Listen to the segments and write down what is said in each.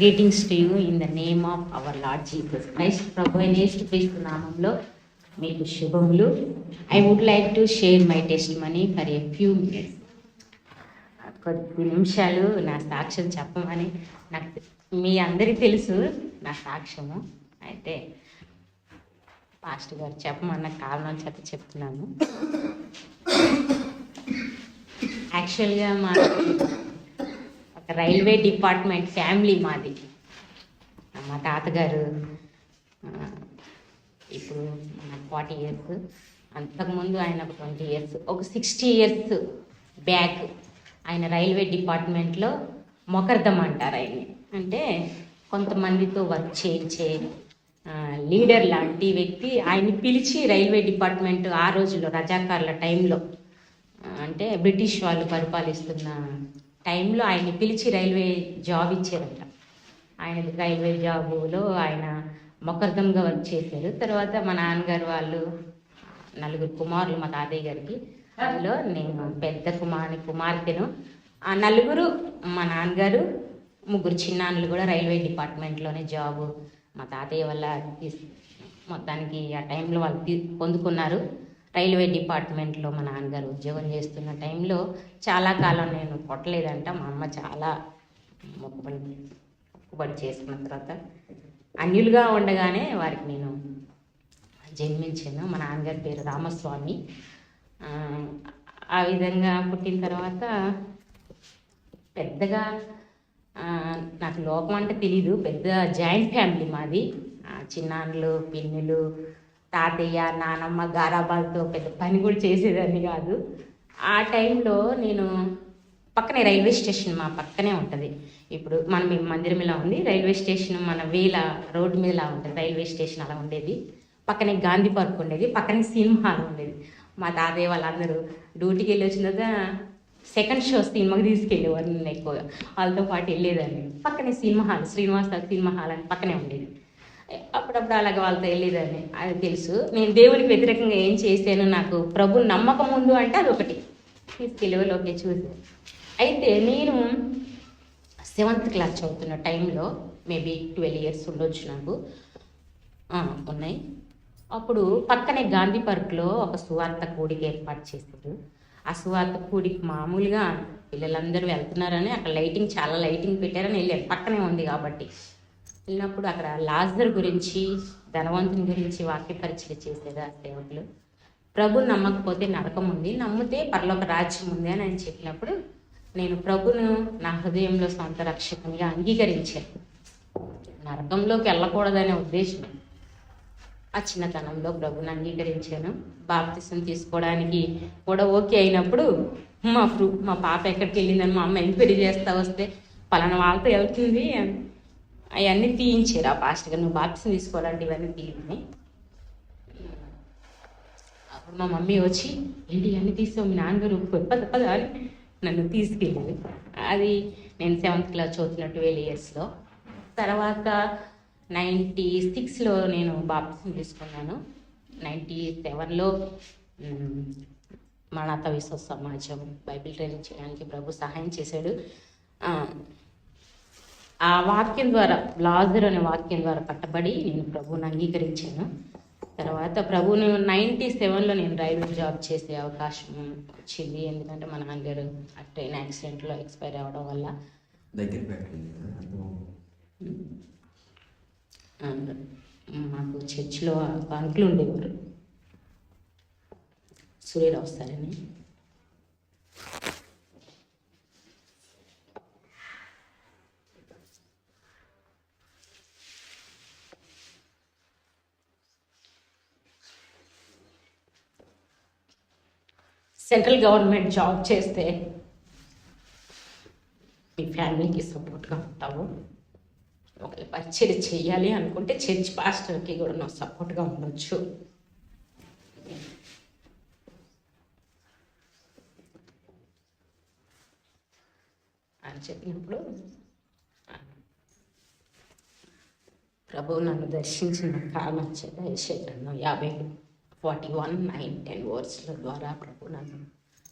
Greetings to you in the name of our Lord Jesus Christ ప్రభు అయిన యేసుక్రీస్తు నామంలో మీకు శుభములు. I would like to share my testimony for a few minutes కొద్ది నిమిషాలు నా సాక్ష్యం చెప్పమని నాకు మీ అందరికీ తెలుసు నా సాక్ష్యము. అయితే పాస్టర్ గారు చెప్పమన్న కారణం చేత చెప్తున్నాను. యాక్చువల్గా మా రైల్వే డిపార్ట్మెంట్ ఫ్యామిలీ మాది. మా తాతగారు ఇప్పుడు ఫార్టీ ఇయర్స్. అంతకుముందు ఆయన ఒక ట్వంటీ ఇయర్స్ ఒక సిక్స్టీ ఇయర్స్ బ్యాక్ ఆయన రైల్వే డిపార్ట్మెంట్లో మొకర్దం అంటారు ఆయన్ని. అంటే కొంతమందితో వర్క్ చేయించే లీడర్ లాంటి వ్యక్తి ఆయన్ని పిలిచి రైల్వే డిపార్ట్మెంట్ ఆ రోజుల్లో రజాకార్ల టైంలో అంటే బ్రిటిష్ వాళ్ళు పరిపాలిస్తున్న టైంలో ఆయన్ని పిలిచి రైల్వే జాబ్ ఇచ్చారంట ఆయన రైల్వే జాబులో ఆయన మొకర్దంగా వర్క్ చేశారు. తర్వాత మా నాన్నగారు వాళ్ళు నలుగురు కుమారులు మా తాతయ్య గారికి అందులో నేను పెద్ద కుమారుని కుమార్తెను. ఆ నలుగురు మా నాన్నగారు ముగ్గురు చిన్నాన్నలు కూడా రైల్వే డిపార్ట్మెంట్లోనే జాబు మా తాతయ్య వల్ల మొత్తానికి ఆ టైంలో వాళ్ళు పొందుకున్నారు. రైల్వే డిపార్ట్మెంట్లో మా నాన్నగారు ఉద్యోగం చేస్తున్న టైంలో చాలా కాలం నేను కొట్టలేదంట. మా అమ్మ చాలా మొక్కుబడి మొక్కుబడి చేసుకున్న తర్వాత అన్యులుగా ఉండగానే వారికి నేను జన్మించాను. మా నాన్నగారి పేరు రామస్వామి. ఆ, విధంగా పుట్టిన తర్వాత పెద్దగా నాకు లోకం అంటే తెలీదు. పెద్ద జాయింట్ ఫ్యామిలీ మాది. చిన్నాన్నలు పిన్నులు తాతయ్య నానమ్మ గారాబాద్తో పెద్ద పని కూడా చేసేదాన్ని కాదు. ఆ టైంలో నేను పక్కనే రైల్వే స్టేషన్ మా పక్కనే ఉంటుంది. ఇప్పుడు మనం మందిరంలా మందిరం ఇలా ఉంది రైల్వే స్టేషన్ మన వేల రోడ్డు మీద ఇలా ఉంటుంది రైల్వే స్టేషన్ అలా ఉండేది. పక్కనే గాంధీ పార్క్ ఉండేది పక్కనే సినిమా హాల్ ఉండేది. మా తాతయ్య వాళ్ళందరూ డ్యూటీకి వెళ్ళి వచ్చిన తర్వాత సెకండ్ షో సినిమాకి తీసుకెళ్ళేవారు నేను ఎక్కువగా. వాళ్ళతో పాటు వెళ్ళేదాన్ని. పక్కనే cinema hall Srinivasa cinema hall అని పక్కనే ఉండేది. అప్పుడప్పుడు అలాగ వాళ్ళతో వెళ్ళేదాన్ని. అది తెలుసు. నేను దేవునికి వ్యతిరేకంగా ఏం చేశాను నాకు ప్రభు నమ్మకం ఉంది అంటే అది ఒకటి. తీసుకెళ్ళేలోకి చూసి అయితే నేను సెవెంత్ క్లాస్ చదువుతున్న టైంలో మేబీ ట్వెల్వ్ ఇయర్స్ ఉండొచ్చు నాకు. ఉన్నాయి. అప్పుడు పక్కనే గాంధీ పార్క్లో ఒక సువార్త కూడికి ఏర్పాటు చేశారు. ఆ సువార్త కూడికి మామూలుగా పిల్లలందరూ వెళ్తున్నారని అక్కడ లైటింగ్ చాలా లైటింగ్ పెట్టారని వెళ్ళారు. పక్కనే ఉంది కాబట్టి. వెళ్ళినప్పుడు అక్కడ లాజర్ గురించి ధనవంతుని గురించి వాక్య పరిచయం చేసేది ఆ సేవకులు. ప్రభు నమ్మకపోతే నరకం ఉంది. నమ్మితే పరలోక రాజ్యం ఉంది అని ఆయన చెప్పినప్పుడు నేను ప్రభును నా హృదయంలో సొంత రక్షకునిగా అంగీకరించాను. నరకంలోకి వెళ్ళకూడదనే ఉద్దేశం. ఆ చిన్నతనంలో ప్రభుని అంగీకరించాను. బాప్తిసం తీసుకోవడానికి కూడా ఓకే అయినప్పుడు మా ఫ్రూ మా పాప ఎక్కడికి వెళ్ళిందని మా అమ్మ ఎంక్వైరీ చేస్తా వస్తే పలానా వాళ్ళతో వెళ్తుంది అని అవన్నీ తీయించారు. ఆ పాస్టర్ గారు నువ్వు బాప్సం తీసుకోవాలంటే ఇవన్నీ తీయని అప్పుడు మా మమ్మీ వచ్చి ఏంటి ఇవన్నీ తీసావు? మీ నాన్నగారు పద పద అని నన్ను తీసుకెళ్ళాలి అది నేను సెవెంత్ క్లాస్ చదువుతున్న ట్వెల్వ్ ఇయర్స్లో తర్వాత నైంటీ సిక్స్లో నేను బాప్తిసం తీసుకున్నాను. నైంటీ సెవెన్లో మానత విశ్వ సమాజం బైబిల్ ట్రైనింగ్ చేయడానికి ప్రభు సహాయం చేశాడు. ఆ, వాక్యం ద్వారా లాజర్ అనే వాక్యం ద్వారా కట్టబడి నేను ప్రభువుని అంగీకరించాను. తర్వాత ప్రభువుని నైంటీ సెవెన్లో నేను రైల్వే జాబ్ చేసే అవకాశం వచ్చింది. ఎందుకంటే మా నాన్నగారు ఆ ట్రైన్ యాక్సిడెంట్లో ఎక్స్పైర్ అవ్వడం వల్ల. మాకు చర్చిలో అంకులు ఉండేవారు. సూర్యరావు సారని సెంట్రల్ గవర్నమెంట్ జాబ్ చేస్తే మీ ఫ్యామిలీకి సపోర్ట్గా ఉంటావు. ఒకవేళ పరిచయం చేయాలి అనుకుంటే చర్చ్ పాస్టర్కి కూడా నువ్వు సపోర్ట్గా ఉండొచ్చు. అని చెప్పినప్పుడు ప్రభు నన్ను దర్శించిన కారణం చేత యశగ్రంథం యాభై ఫార్టీ వన్ నైన్ టెన్ వర్డ్స్ల ద్వారా ప్రభు నన్ను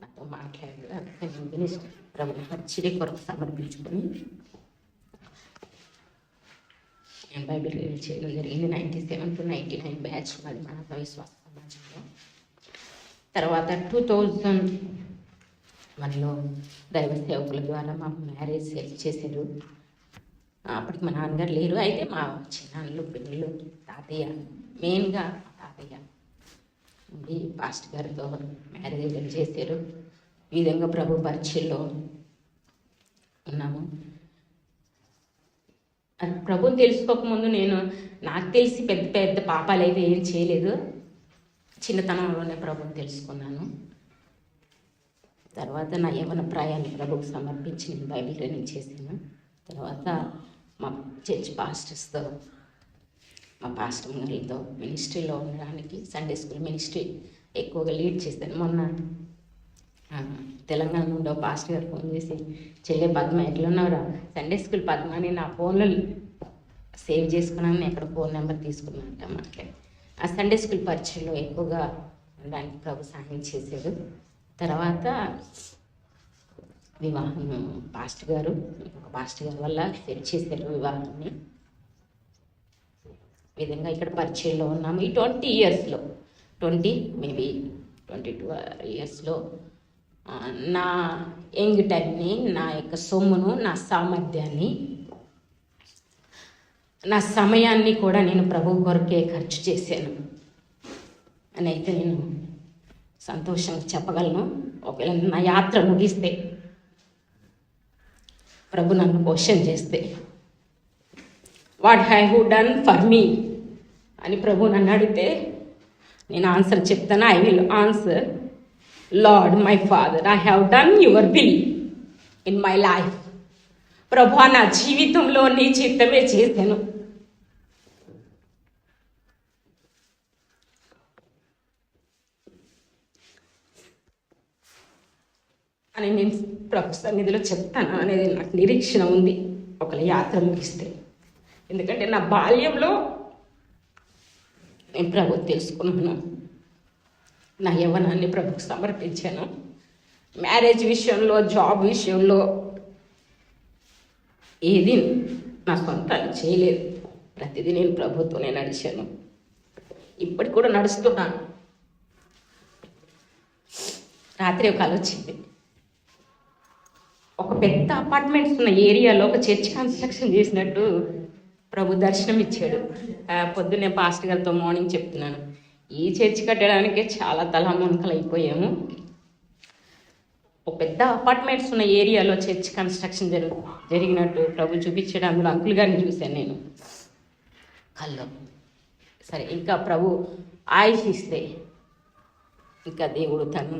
నాతో మాట్లాడాడు అందుకని నేను మినిస్టర్ ప్రభు పరిచర్య కొరకు సమర్పించుకొని నేను బైబిల్ రీడ్ చేయడం జరిగింది. Ninety seven to ninety nine batch మాది మన విశ్వాస సమాజంలో. తర్వాత టూ థౌజండ్ మనలో దైవ సేవకుల ద్వారా మా మ్యారేజ్ హెల్ప్ చేశారు. అప్పటికి మా నాన్నగారు లేరు. అయితే మా చిన్నాన్నలు పిల్లలు తాతయ్య మెయిన్గా తాతయ్య. ఉండి పాస్ట్ గారితో మ్యారేజ్ చేశారు. ఈ విధంగా ప్రభు పరిచయలో ఉన్నాము. ప్రభుని తెలుసుకోకముందు నేను నాకు తెలిసి పెద్ద పెద్ద పాపాలు అయితే ఏం చేయలేదు. చిన్నతనంలోనే ప్రభుని తెలుసుకున్నాను. తర్వాత నా యవన ప్రాయాన్ని ప్రభుకు సమర్పించి నేను బైబిల్ ట్రైనింగ్ చేశాను. తర్వాత మా చర్చ్ పాస్టర్స్తో మా పాస్టర్ గారితో మినిస్ట్రీలో ఉండడానికి సండే స్కూల్ మినిస్ట్రీ ఎక్కువగా లీడ్ చేశాను మొన్న తెలంగాణ నుండి ఒక పాస్టర్ గారు ఫోన్ చేసి చెల్లె పద్మ ఎట్లున్నావురా? సండే స్కూల్ పద్మ అని నా ఫోన్లో సేవ్ చేసుకున్నాను. ఎక్కడ ఫోన్ నెంబర్ తీసుకున్నానంట మాట్లాడి ఆ సండే స్కూల్ పరీక్షలో ఎక్కువగా ఉండడానికి ప్రభు సహాయం చేశాడు. తర్వాత వివాహం పాస్టర్ గారు ఒక పాస్టర్ గారి వల్ల సెట్ చేశారు వివాహాన్ని. విధంగా ఇక్కడ పరిచయంలో ఉన్నాము. ఈ ట్వంటీ ఇయర్స్లో ట్వంటీ మేబీ ట్వంటీ టూ ఇయర్స్లో నా యంగ్ టైంని నా యొక్క సొమ్మును నా సామర్థ్యాన్ని నా సమయాన్ని కూడా నేను ప్రభు కొరకే ఖర్చు చేశాను. అని అయితే నేను సంతోషంగా చెప్పగలను. ఒకవేళ నా యాత్ర ముగిస్తే ప్రభు నన్ను పోషణ చేస్తే. What have you done for me అని ప్రభు నన్ను అడిగితే నేను ఆన్సర్ చెప్తాను? I will answer Lord my father I have done your will in my life ప్రభు నా జీవితంలో నీ చిత్తమే చేశాను. అని నేను ప్రభు సన్నిధిలో చెప్తాను అనేది నాకు నిరీక్షణ ఉంది. ఒకళ్ళ యాత్ర ముగిస్తే. ఎందుకంటే నా బాల్యంలో నేను ప్రభు తెలుసుకున్నాను. నా యవ్వనాన్ని ప్రభుకు సమర్పించాను. మ్యారేజ్ విషయంలో జాబ్ విషయంలో ఏది నా సొంతాన్ని చేయలేదు. ప్రతిదీ నేను ప్రభుత్వనే నడిచాను. ఇప్పటికి కూడా నడుస్తున్నాను. రాత్రి ఒక వచ్చింది ఒక పెద్ద అపార్ట్మెంట్స్ ఉన్న ఏరియాలో ఒక చర్చ్ కన్స్ట్రక్షన్ చేసినట్టు ప్రభు దర్శనం ఇచ్చాడు పొద్దున్నే పాస్ట్ గారితో మార్నింగ్ చెప్తున్నాను. ఈ చర్చి కట్టడానికే చాలా తలమునకలు అయిపోయాము ఒక పెద్ద అపార్ట్మెంట్స్ ఉన్న ఏరియాలో చర్చ్ కన్స్ట్రక్షన్ జరుగు జరిగినట్టు ప్రభు చూపించాడు. అందులో అంకుల్ గారిని చూశాను నేను. కళ్ళు సరే ఇంకా ప్రభు ఆయుష్ ఇస్తే ఇంకా దేవుడు తను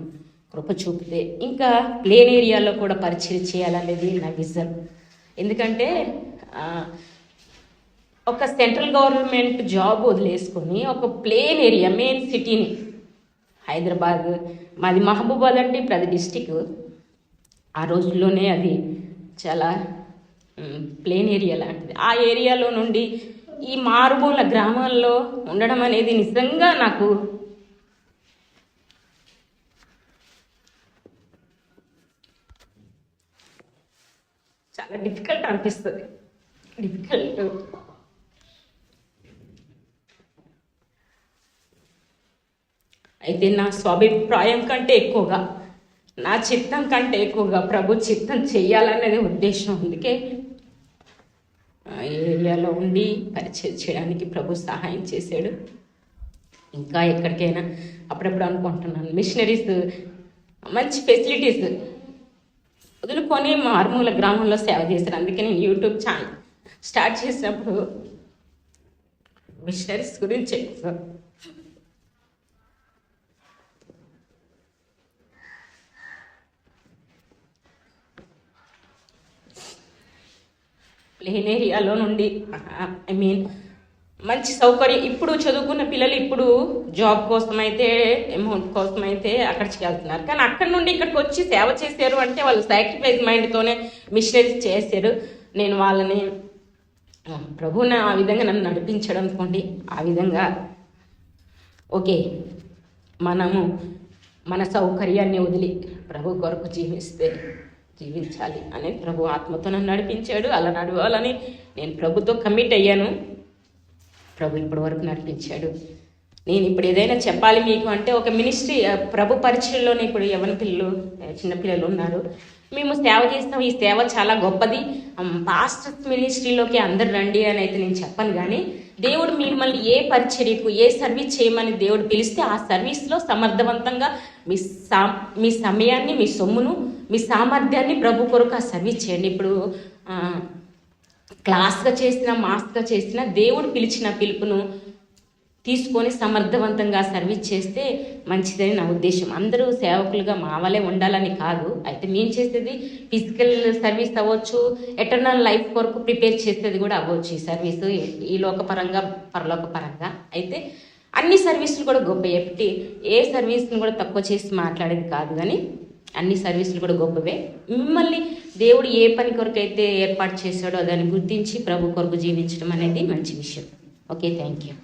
కృప చూపితే ఇంకా ప్లేన్ ఏరియాలో కూడా పరిచయం చేయాలనేది నా విజన్. ఎందుకంటే ఒక సెంట్రల్ గవర్నమెంట్ జాబ్ వదిలేసుకొని ఒక ప్లేన్ ఏరియా మెయిన్ సిటీని. హైదరాబాద్ మాది మహబూబాద్ అంటే ఇప్పుడు అది డిస్టిక్. ఆ రోజుల్లోనే అది చాలా ప్లేన్ ఏరియా లాంటిది. ఆ ఏరియాలో నుండి ఈ మారుమూల గ్రామాల్లో ఉండడం అనేది నిజంగా నాకు చాలా డిఫికల్ట్ అనిపిస్తుంది. డిఫికల్ట్. అయితే నా స్వాభిప్రాయం కంటే ఎక్కువగా నా చిత్తం కంటే ఎక్కువగా ప్రభు చిత్తం చెయ్యాలనేది ఉద్దేశం. అందుకే ఆ ఏరియాలో ఉండి పరిచయం చేయడానికి ప్రభు సహాయం చేశాడు. ఇంకా ఎక్కడికైనా అప్పుడప్పుడు అనుకుంటున్నాను. మిషనరీస్ మంచి ఫెసిలిటీస్ వదులుకొని మారుమూల గ్రామంలో సేవ చేశారు. అందుకే నేను యూట్యూబ్ ఛానల్ స్టార్ట్ చేసినప్పుడు మిషనరీస్ గురించి ప్లేన్ ఏరియాలో నుండి. ఐ మీన్ మంచి సౌకర్యం. ఇప్పుడు చదువుకున్న పిల్లలు ఇప్పుడు జాబ్ కోసం అయితే అమౌంట్ కోసం అయితే అక్కడికి వెళ్తున్నారు. కానీ అక్కడ నుండి ఇక్కడికి వచ్చి సేవ చేశారు అంటే వాళ్ళు సాక్రిఫైస్ మైండ్తోనే మిషనరీస్ చేశారు. నేను వాళ్ళని ఆ, ప్రభువుని ఆ విధంగా నన్ను నడిపించడం అనుకోండి. ఆ విధంగా ఓకే మనము మన సౌకర్యాన్ని వదిలి ప్రభు కొరకు జీవిస్తే జీవించాలి అని ప్రభు ఆత్మతో నన్ను నడిపించాడు. అలా నడవాలని నేను ప్రభుతో కమిట్ అయ్యాను. ప్రభు ఇప్పటి వరకు నడిపించాడు. నేను ఇప్పుడు ఏదైనా చెప్పాలి మీకు అంటే ఒక మినిస్ట్రీ ప్రభు పరిచయంలోనే ఇప్పుడు యవన పిల్లలు చిన్నపిల్లలు ఉన్నారు. మేము సేవ చేస్తాం. ఈ సేవ చాలా గొప్పది. పాస్టర్ మినిస్ట్రీలోకి అందరు రండి అని అయితే నేను చెప్పను కానీ దేవుడు మిమ్మల్ని ఏ పరిచర్యకు ఏ సర్వీస్ చేయమని దేవుడు పిలిస్తే ఆ సర్వీస్లో సమర్థవంతంగా మీ సా మీ సమయాన్ని మీ సొమ్మును మీ సామర్థ్యాన్ని ప్రభు కొరకు ఆ సర్వీస్ చేయండి. ఇప్పుడు క్లాస్గా చేసిన మాస్గా చేసిన దేవుడు పిలిచిన పిలుపును తీసుకొని సమర్థవంతంగా సర్వీస్ చేస్తే మంచిదని నా ఉద్దేశం. అందరూ సేవకులుగా మావలే ఉండాలని కాదు. అయితే మేము చేసేది ఫిజికల్ సర్వీస్ అవ్వచ్చు ఎటర్నల్ లైఫ్ కొరకు ప్రిపేర్ చేసేది కూడా అవ్వచ్చు ఈ సర్వీస్. ఈ లోకపరంగా పరలోకపరంగా. అయితే అన్ని సర్వీసులు కూడా గొప్ప ఎప్పటి ఏ సర్వీస్ని కూడా తక్కువ చేసి మాట్లాడేది కాదు. కానీ అన్ని సర్వీసులు కూడా గొప్పవే. మిమ్మల్ని దేవుడు ఏ పని కొరకు అయితే ఏర్పాటు చేశాడో దాన్ని గుర్తించి ప్రభు కొరకు జీవించడం అనేది మంచి విషయం. Okay thank you